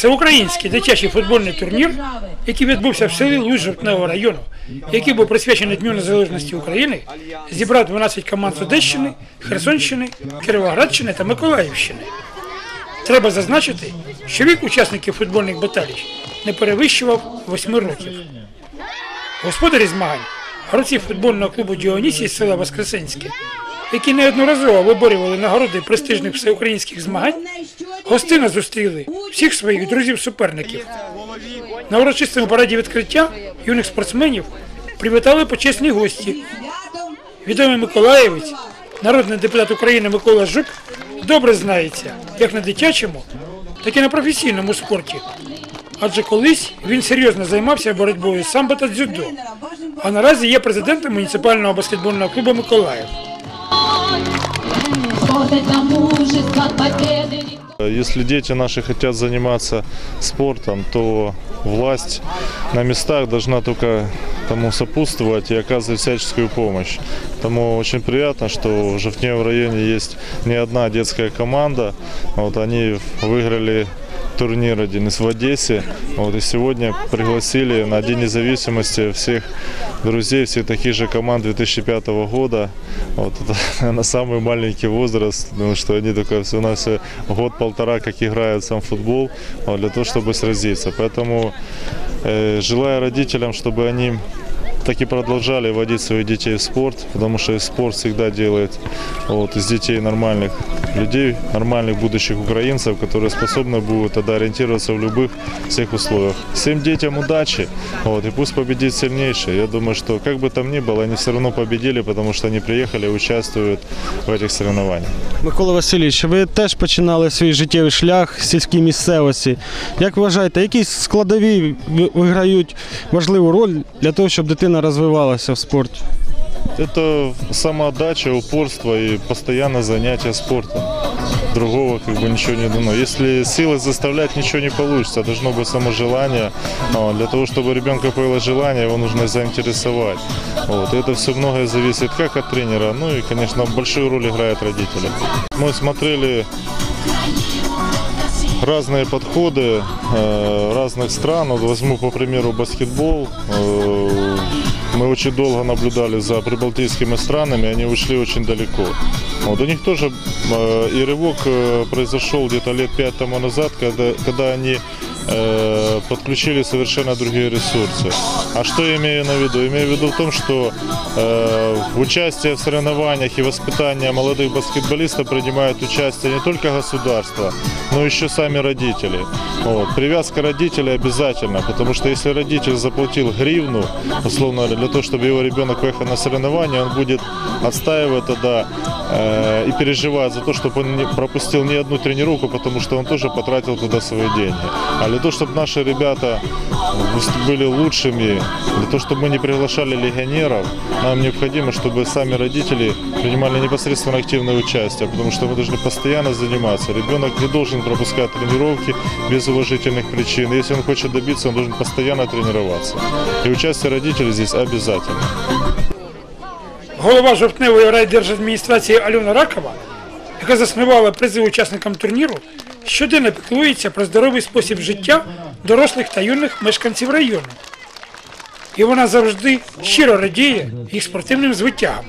Всеукраїнський дитячий футбольний турнір, який відбувся в селі Луж району, який був присвячений Дню Незалежності України, зібрав 12 команд з Одещини, Херсонщини, Кіровоградщини та Миколаївщини. Треба зазначити, що вік учасників футбольних баталій не перевищував 8 років. Господарі змагань гравці футбольного клубу Діонісій з села Воскресенське, які неодноразово виборювали нагороди престижних всеукраїнських змагань, гостина зустріли всіх своїх друзів-суперників. На урочистому параді відкриття юних спортсменів привітали почесні гості. Відомий Миколаєвець, народний депутат України Микола Жук, добре знається як на дитячому, так і на професійному спорті. Адже колись він серйозно займався боротьбою самбо та дзюдо, а наразі є президентом муніципального баскетбольного клубу Миколаїв. Вот это мужество победы. Если дети наши хотят заниматься спортом, то власть на местах должна только тому сопутствовать и оказывать всяческую помощь. Тому очень приятно, что в Жовтневом районе есть не одна детская команда. Вот они выиграли турнир один из в Одессе. Вот, и сегодня пригласили на День независимости всех друзей, всех таких же команд 2005 года. Вот, это, наверное, самый маленький возраст, потому что они только всего на все год-полтора, как играют сам футбол, вот, для того, чтобы сразиться. Поэтому э, желаю родителям, чтобы они так и продолжали водить своих детей в спорт, потому что спорт всегда делает вот, из детей нормальных людей, нормальных будущих украинцев, которые способны будут тогда ориентироваться в любых всех условиях. Всем детям удачи, вот, и пусть победит сильнейший. Я думаю, что как бы там ни было, они все равно победили, потому что они приехали и участвуют в этих соревнованиях. Микола Васильович, ви теж починали свій життєвий шлях в сільській місцевості. Як вважаєте, які складові ви- виграють важливу роль для того, щоб дитина розвивалася в спорті? Это самоотдача, упорство и постоянное занятие спортом. Другого как бы ничего не дано. Если силой заставлять, ничего не получится. Должно быть само желание. А, Для того, чтобы у ребенка появилось желание, его нужно заинтересовать. Вот. И это все многое зависит как от тренера, ну и, конечно, большую роль играют родители. Мы смотрели разные подходы э, разных стран. Вот возьму, по примеру, баскетбол. Э, мы очень долго наблюдали за прибалтийскими странами, они ушли очень далеко. Вот, у них тоже э, и рывок э, произошел где-то лет пять тому назад, когда, когда они подключили совершенно другие ресурсы. А что я имею на виду? Имею в виду в том, что э, в в соревнованиях и воспитание молодых баскетболистов принимают участие не только государство, но еще сами родители. Вот. Привязка родителей обязательно, потому что если родитель заплатил гривну, условно для того, чтобы его ребенок поехал на соревнования, он будет отстаивать тогда э, и переживать за то, чтобы он не пропустил ни одну тренировку, потому что он тоже потратил туда свои деньги. А для того, чтобы наши ребята выс- были лучшими, для того, чтобы мы не приглашали легионеров, нам необходимо, чтобы сами родители принимали непосредственно активное участие, потому что мы должны постоянно заниматься. Ребенок не должен пропускать тренировки без уважительных причин. Если он хочет добиться, он должен постоянно тренироваться. И участие родителей здесь обязательно. Голова жовтневої райдержадміністрації Альона Ракова, яка заснувала призи учасникам турніру, щоденно піклується про здоровий спосіб життя дорослих та юних мешканців району. І вона завжди щиро радіє їх спортивним звитягам.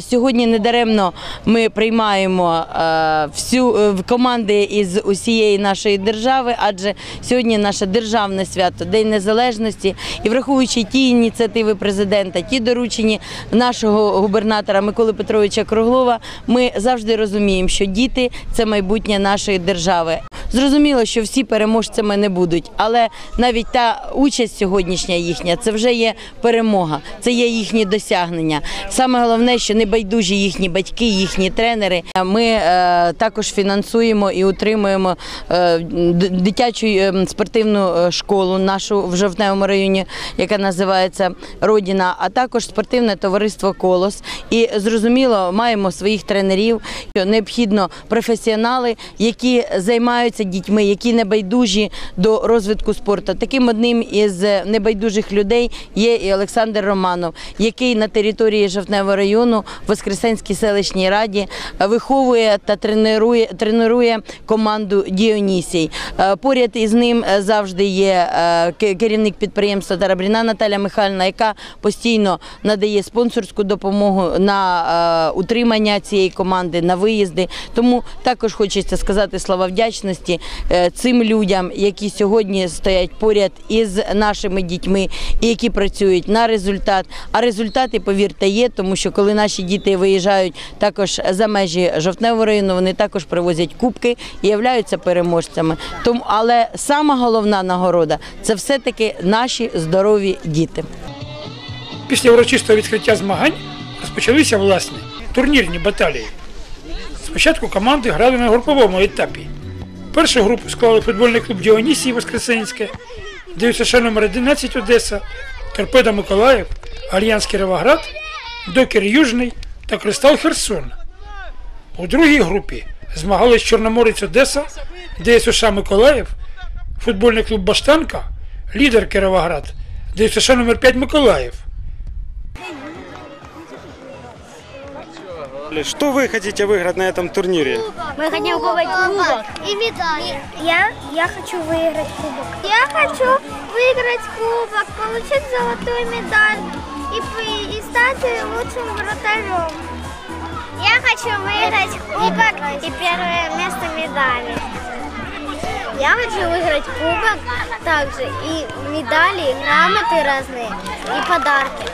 Сьогодні недаремно ми приймаємо е, всю е, команди із усієї нашої держави, адже сьогодні наше державне свято, День Незалежності, і враховуючи ті ініціативи президента, ті доручені нашого губернатора Миколи Петровича Круглова, ми завжди розуміємо, що діти це майбутнє нашої держави. Зрозуміло, що всі переможцями не будуть, але навіть та участь сьогоднішня їхня це вже є перемога, це є їхні досягнення. Саме головне, що не байдужі їхні батьки, їхні тренери. Ми е, також фінансуємо і утримуємо е, дитячу е, спортивну школу нашу в жовтневому районі, яка називається Родіна, а також спортивне товариство Колос. І зрозуміло, маємо своїх тренерів. що Необхідно професіонали, які займаються дітьми, які небайдужі до розвитку спорту. Таким одним із небайдужих людей є і Олександр Романов, який на території Жовтневого району району в Воскресенській селищній раді е, виховує та тренує, тренує команду Діонісій. Е, Поряд із ним е, завжди є керівник підприємства Тарабріна Наталя Михайлівна, яка постійно надає спонсорську допомогу на утримання цієї команди, на виїзди. Тому також хочеться сказати слова вдячності цим людям, які сьогодні стоять поряд із нашими дітьми і які працюють на результат. А результати, повірте, є, тому що коли наші діти виїжджають також за межі жовтневого району, вони також привозять кубки і являються переможцями. Тому, але сама головна нагорода це все-таки наші здорові діти. Після урочистого відкриття змагань розпочалися власне турнірні баталії. Спочатку команди грали на груповому етапі. Першу групу склали футбольний клуб Діонісії Воскресенське, ДЮСШ номер 11 Одеса, Торпеда Миколаїв, Альянс Кіровоград, Докер Южний та Кристал Херсон. У другій групі змагались Чорноморець Одеса, ДСШ Миколаїв, футбольний клуб Баштанка, лідер Кіровоград, ДСШ номер 5 Миколаїв. Что вы хотите выиграть на этом турнире? Мы хотим выиграть кубок и медаль. Я, я хочу выиграть кубок. Я хочу выиграть кубок, получить золотую медаль И, и стать лучшим вратарем. Я хочу выиграть кубок и первое место медали. Я хочу выиграть кубок также и медали, грамоты разные и подарки.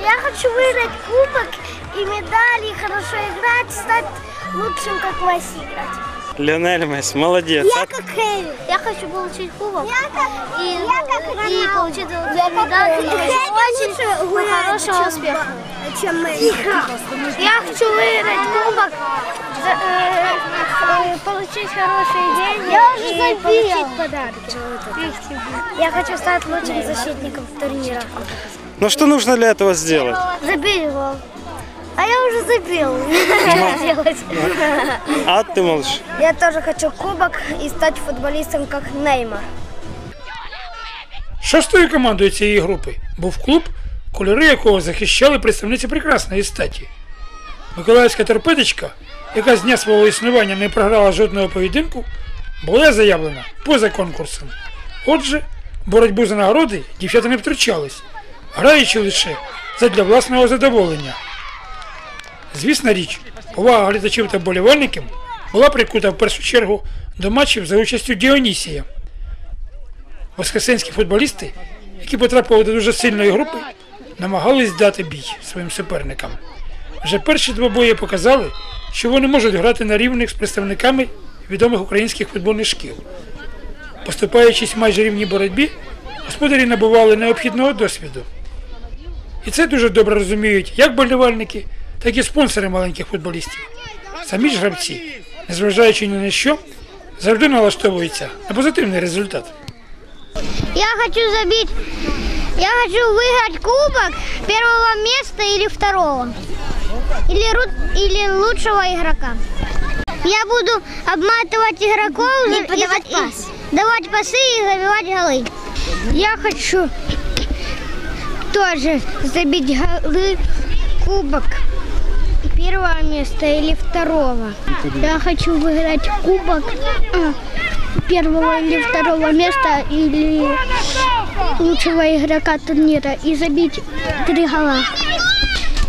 Я хочу выиграть кубок и медали, хорошо играть, стать лучшим, как Месси играть. Леонель Месси, молодец. Я как Хэви. Я хочу получить кубок и, и получить золотую медаль. Очень хорошего успеха. Чем Я хочу выиграть кубок, за- э, э, получить хорошие деньги и получить подарки. Я хочу стать лучшим защитником турнира. Но что нужно для этого сделать? Забей гол. А я уже забил. А ты молчишь. Я тоже хочу кубок и стать футболистом, как Неймар. Шостою командою цієї групи був клуб, кольори якого захищали представниці прекрасної статі. Миколаївська торпедочка, яка з дня свого існування не програла жодного поєдинку, була заявлена поза конкурсом. Отже, боротьбу за нагороди дівчата не втручались, граючи лише задля власного задоволення. Звісна річ, увага глядачів та болівальників була прикута в першу чергу до матчів за участю Діонісія. Воскресенські футболісти, які потрапили до дуже сильної групи, намагались дати бій своїм суперникам. Вже перші двобої показали, що вони можуть грати на рівних з представниками відомих українських футбольних шкіл. Поступаючись майже рівній боротьбі, господарі набували необхідного досвіду. І це дуже добре розуміють як болівальники, так і спонсори маленьких футболістів. Самі ж гравці, незважаючи ні на що, завжди налаштовуються на позитивний результат. Я хочу забить, я хочу выиграть кубок первого места или второго. Или, ру- или лучшего игрока. Я буду обматывать игроков и, подавать пас. давать пасы и забивать голы. Я хочу тоже забить голы кубок Первого места или второго. Я хочу выиграть кубок э, первого или второго места или лучшего игрока турнира и забить три гола.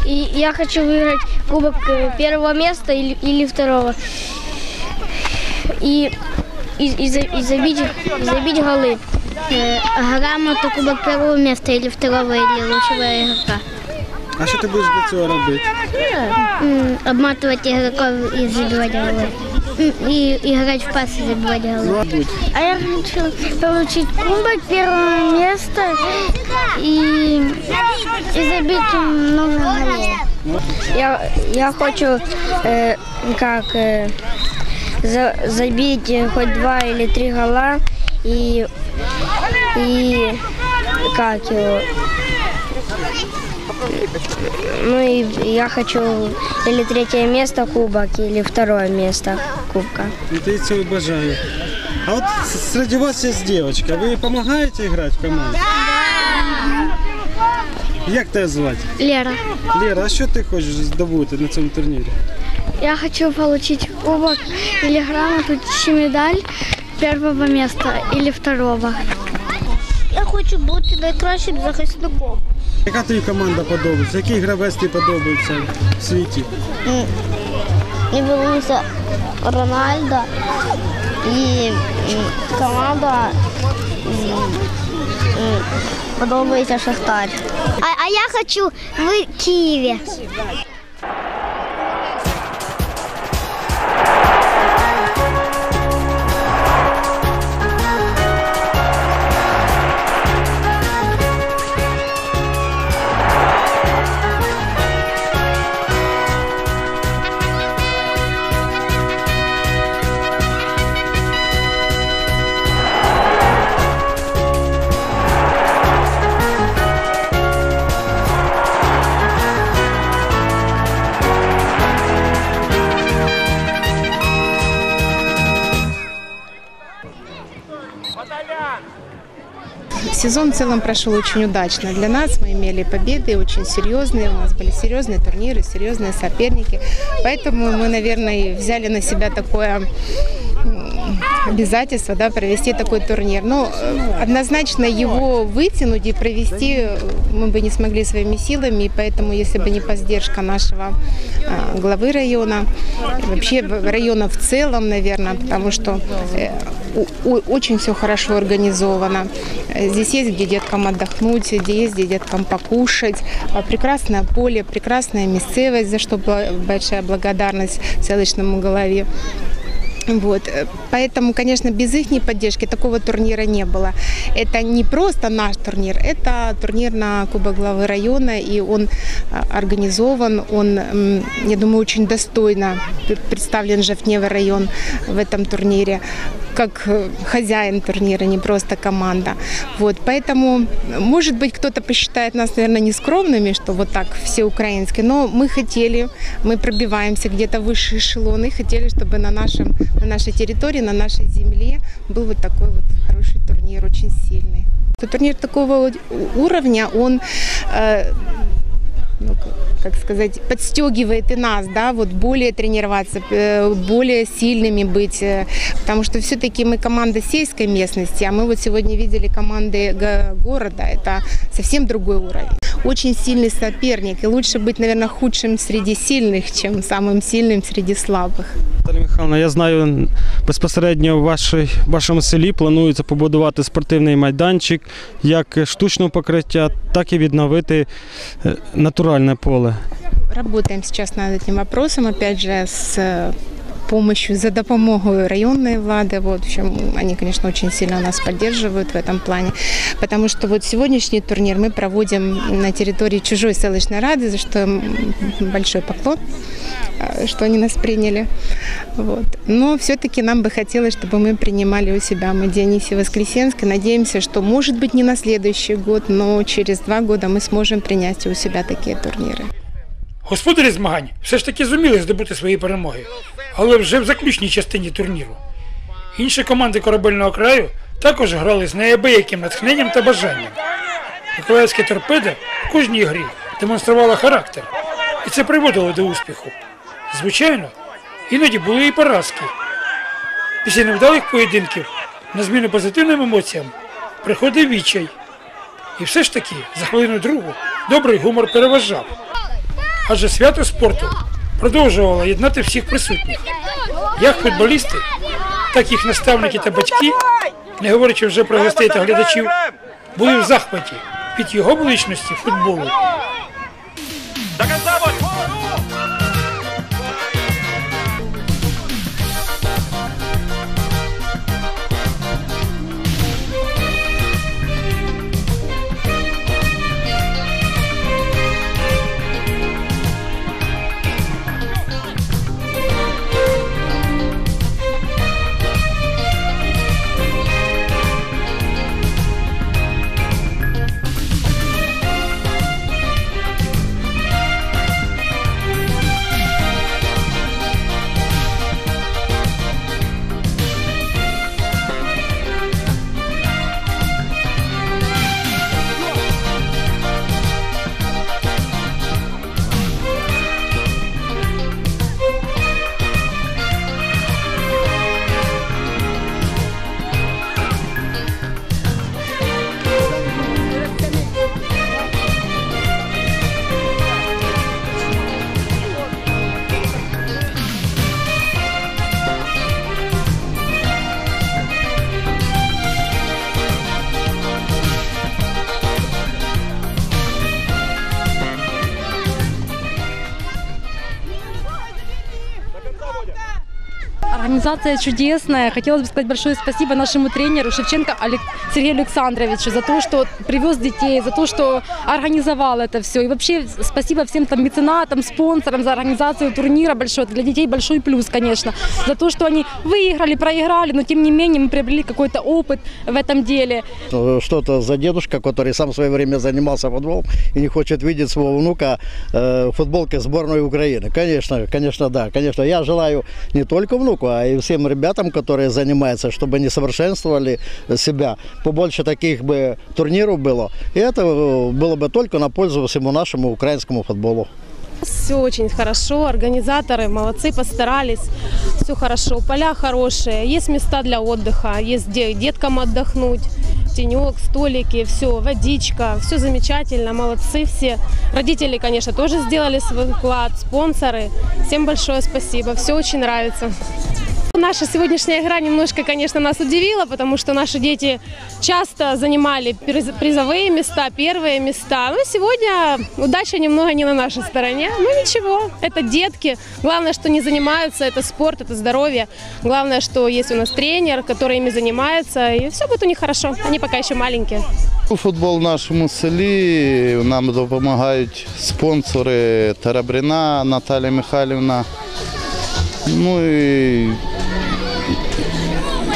И я хочу выиграть кубок э, первого места или, или второго. И, и, и, и забить, забить голы. Э, грамоту кубок первого места или второго или лучшего игрока. А що ти будеш для цього робити? М, Обматывать игроков и забивать голы. М, И играть в пас и забивать голы. А я хочу получить кубок первого места и, и забить много голов. Я, я хочу э, как э, за- забить хоть два или три гола и и как его ну и я хочу или третье место кубок или второе место кубка. Ну, ти цього бажаю. А от с- серед вас є дівчинка. Ви допомагаєте грати в команді? Як тебе звати? Лера. Лера, а що ти хочеш здобути на цьому турнірі? Я хочу получить кубок или грамоту, чи медаль первого места или второго. Я хочу бути найкращим захисником. Яка тобі команда подобається? Який гравець тобі подобається в світі? Мені подобається Рональдо і команда подобається Шахтар. А, а я хочу в Києві. Сезон в целом прошел очень удачно. Для нас мы имели победы очень серьезные, у нас были серьезные турниры, серьезные соперники. Поэтому мы, наверное, взяли на себя такое м, обязательство да, провести такой турнир. Но э, однозначно его вытянуть и провести э, мы бы не смогли своими силами, и поэтому, если бы не поддержка нашего э, главы района, вообще района в целом, наверное, потому что очень все хорошо организовано. Здесь есть где деткам отдохнуть, где есть где деткам покушать. Прекрасное поле, прекрасная местность, за что большая благодарность селочному голове. Вот. э, Поэтому, конечно, без их поддержки такого турнира не было. Это не просто наш турнир, это турнир на Кубок главы района, и он а, организован, он, м, я думаю, очень достойно пр- представлен Жовтневый район в этом турнире как э, хозяин турнира, не просто команда. Вот, поэтому, может быть, кто-то посчитает нас, наверное, нескромными, что вот так все украинские, но мы хотели, мы пробиваемся где-то в высшие эшелоны, хотели, чтобы на, нашем, на нашей территории, на нашей земле был вот такой вот хороший турнир, очень сильный. Турнир такого уровня, он э, ну, как сказать, подстегивает и нас, да, вот более тренироваться, э, более сильными быть, э, потому что все-таки мы команда сельской местности, а мы вот сегодня видели команды го- города, это совсем другой уровень. Очень сильный соперник, и лучше быть, наверное, худшим среди сильных, чем самым сильным среди слабых. Наталя Михайловна, я знаю, безпосередньо в вашій, вашому селі планується побудувати спортивний майданчик як штучного покриття, так і відновити е, натуральне поле. Работаем сейчас над этим вопросом, опять же, с э, помощью, за допомогою районной влады. Вот, в общем, они, конечно, очень сильно нас поддерживают в этом плане. Потому что вот сегодняшний турнир мы проводим на территории чужой селищной рады, за что большой поклон, э, что они нас приняли. Вот. Но все-таки нам бы хотелось, чтобы мы принимали у себя. Мы Дионисий Воскресенск надеемся, что, может быть, не на следующий год, но через два года мы сможем принять у себя такие турниры. Господарі змагань все ж таки зуміли здобути свої перемоги, але вже в заключній частині турніру. Інші команди корабельного краю також грали з неабияким натхненням та бажанням. Миколаївська торпеда в кожній грі демонструвала характер, і це приводило до успіху. Звичайно, іноді були і поразки. Після невдалих поєдинків на зміну позитивним емоціям приходив відчай. І все ж таки, за хвилину другу, добрий гумор переважав. Адже свято спорту продовжувало єднати всіх присутніх. Як футболісти, так їх наставники та батьки, не говорячи вже про гостей та глядачів, були в захваті від його величності футболу. Организация чудесная. Хотелось бы сказать большое спасибо нашему тренеру Шевченко. Сергею Александровичу за то, что привез детей, за то, что организовал это все. И вообще спасибо всем там меценатам, спонсорам за организацию турнира большой. Для детей большой плюс, конечно. За то, что они выиграли, проиграли, но тем не менее мы приобрели какой-то опыт в этом деле. Э, Что-то за дедушка, который сам в свое время занимался футболом и не хочет видеть своего внука э, в футболке сборной Украины. Конечно, конечно, да. Конечно, я желаю не только внуку, а и всем ребятам, которые занимаются, чтобы они совершенствовали себя. Побольше таких бы турниров было. И это э, было бы только на пользу всему нашему украинскому футболу. Все очень хорошо, организаторы молодцы, постарались, все хорошо, поля хорошие, есть места для отдыха, есть где деткам отдохнуть, тенек, столики, все, водичка, все замечательно, молодцы все. Родители, конечно, тоже сделали свой вклад, спонсоры, всем большое спасибо, все очень нравится. Наша сегодняшняя игра немножко, конечно, нас удивила, потому что наши дети часто занимали приз- призовые места, первые места. Но сегодня удача немного не на нашей стороне. Ну ничего, это детки. Главное, что не занимаются, это спорт, это здоровье. Главное, что есть у нас тренер, который ими занимается, и все будет у них хорошо. Они пока еще маленькие. Футбол в нашому селі нам допомагають спонсори Тарабрина Наталія Михайлівна. Ну і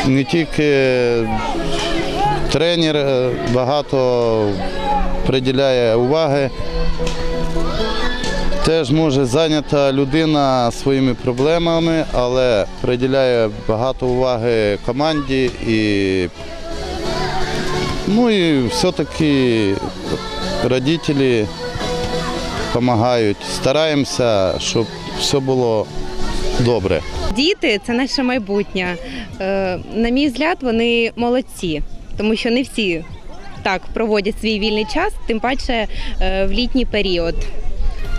не тільки тренер е, багато приділяє уваги. Теж може зайнята людина своїми проблемами, але приділяє багато уваги команді і Ну і все-таки родителі допомагають. Стараємося, щоб все було добре. Діти це наше майбутнє. Е, На мій взгляд, вони молодці, тому що не всі так проводять свій вільний час, тим паче е, в літній період.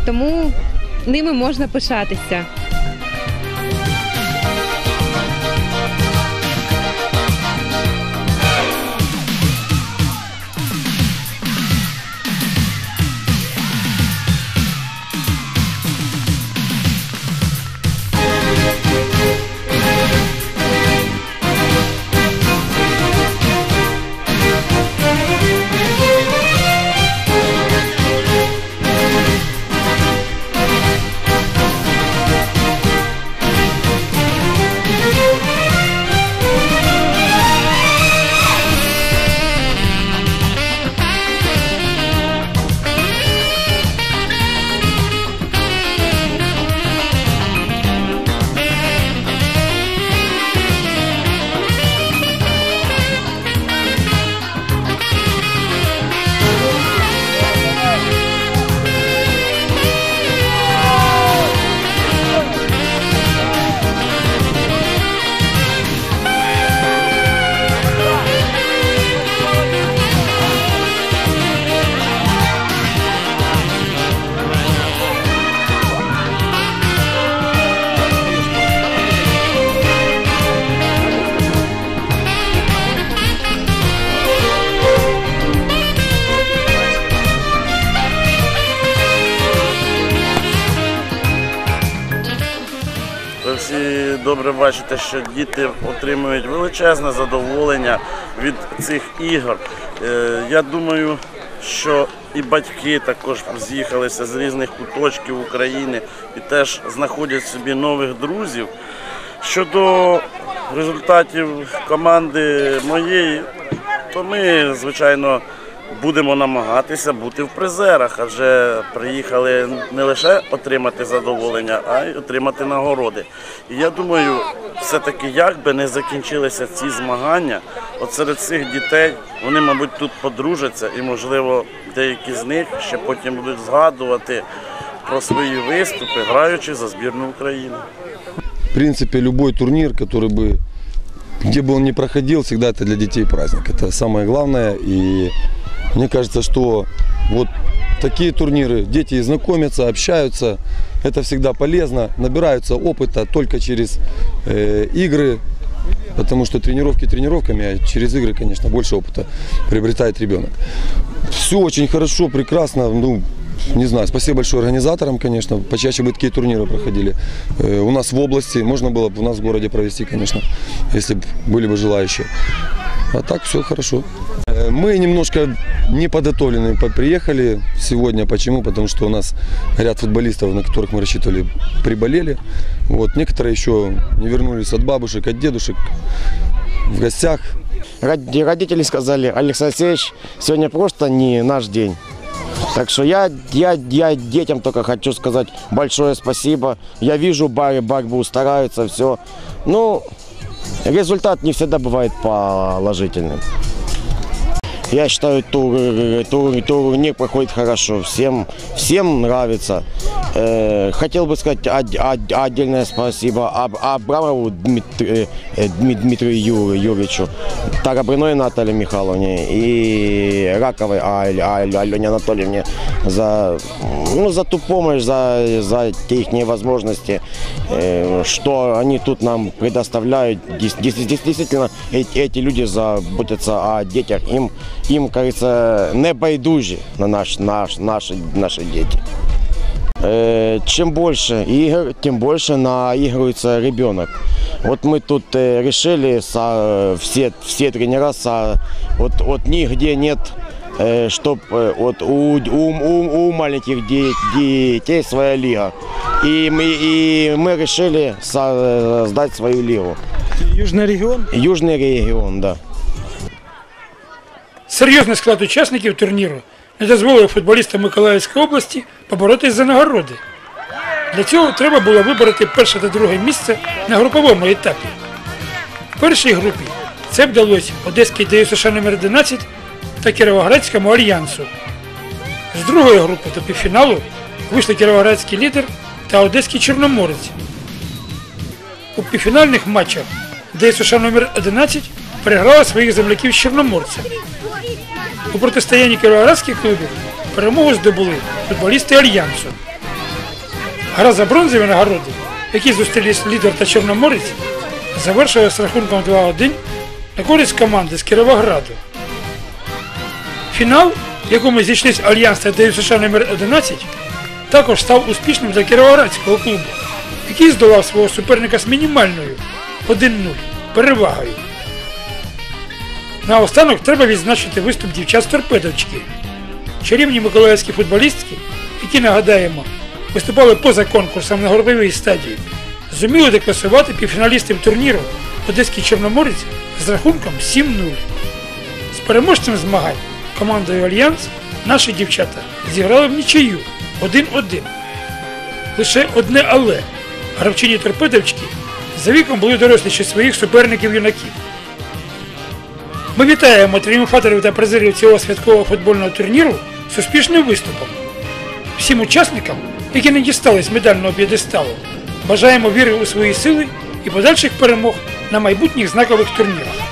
Тому ними можна пишатися. Добре бачите, що діти отримують величезне задоволення від цих ігор. Е, Я думаю, що і батьки також з'їхалися з різних куточків України і теж знаходять собі нових друзів. Щодо результатів команди моєї, то ми, звичайно, будемо намагатися бути в призерах, адже приїхали не лише отримати задоволення, а й отримати нагороди. І я думаю, все-таки як би не закінчилися ці змагання, от серед цих дітей вони, мабуть, тут подружаться і, можливо, деякі з них ще потім будуть згадувати про свої виступи, граючи за збірну України. В принципе, любой турнир, который бы, где бы он ни проходил, всегда это для детей праздник. Это самое главное. И мне кажется, что вот такие турниры, дети знакомятся, общаются. Это всегда полезно. Набираются опыта только через э, игры, потому что тренировки тренировками, а через игры, конечно, больше опыта приобретает ребенок. Все очень хорошо, прекрасно. Ну, не знаю, спасибо большое организаторам, конечно, почаще бы такие турниры проходили. Э, У нас в области, можно было бы у нас в городе провести, конечно, если бы были бы желающие. А так все хорошо. Мы немножко не подготовлены по- приехали сегодня. Почему? Потому что у нас ряд футболистов, на которых мы рассчитывали, приболели. Вот. Некоторые еще не вернулись от бабушек, от дедушек в гостях. Род- Родители сказали, Алексей Алексеевич, сегодня просто не наш день. Так что я, я, я детям только хочу сказать большое спасибо. Я вижу бары, борьбу, стараются, все. Ну, результат не всегда бывает положительным. Я считаю, тур, тур, турнир проходит хорошо, всем, всем нравится. Э, хотел бы сказать од- од- отдельное спасибо Аб- Абрамову Дмитрию, Дмитрию Ю- Юрьевичу, Тарабриной Наталье Михайловне и Раковой Аль- Аль- Алене Анатольевне за, ну, за ту помощь, за, за те их возможности, э, что они тут нам предоставляют. Дес- дес- дес- Действительно, эти, эти люди заботятся о детях. Им, им кажется, не байдужи на наш, наш, наши, наши дети. Э, Чем больше игр, тем больше наигрывается ребенок. Вот мы тут э, решили, со, все, все тренера, со, вот, вот нигде нет, чтобы вот у, у, у, у маленьких де- детей своя лига. И мы, и мы решили создать свою лигу. Южный регион? Южный регион, да. Серйозний склад учасників турніру не дозволив футболістам Миколаївської області поборотись за нагороди. Для цього треба було вибороти перше та друге місце на груповому етапі. В першій групі це вдалося Одеській ДЮСШ номер 11 та Кіровоградському альянсу. З другої групи до півфіналу вийшли Кіровоградський лідер та Одеський Чорноморець. У півфінальних матчах ДЮСШ номер 11 переграла своїх земляків з Чорноморцем. У протистоянні кіровоградських клубів перемогу здобули футболісти Альянсу. Гра за бронзові нагороди, в якій зустрілись лідер та Чорноморець, завершилася з рахунком 2-1 на користь команди з Кіровограду. Фінал, в якому зійшлись Альянс та ДЮСШ номер 11 також став успішним для Кіровоградського клубу, який здолав свого суперника з мінімальною 1-0 перевагою. Наостанок треба відзначити виступ дівчат з торпедовчики. Чарівні миколаївські футболістки, які нагадаємо, виступали поза конкурсом на груповій стадії, зуміли декласувати півфіналістів турніру Одеський Чорноморець з рахунком 7-0. З переможцем змагань командою Альянс наші дівчата зіграли в нічию 1-1. Лише одне але гравчині торпедовчики за віком були доросліші своїх суперників-юнаків. Ми вітаємо тріумфаторів та призерів цього святкового футбольного турніру з успішним виступом. Всім учасникам, які не дістались медального п'єдесталу, бажаємо віри у свої сили і подальших перемог на майбутніх знакових турнірах.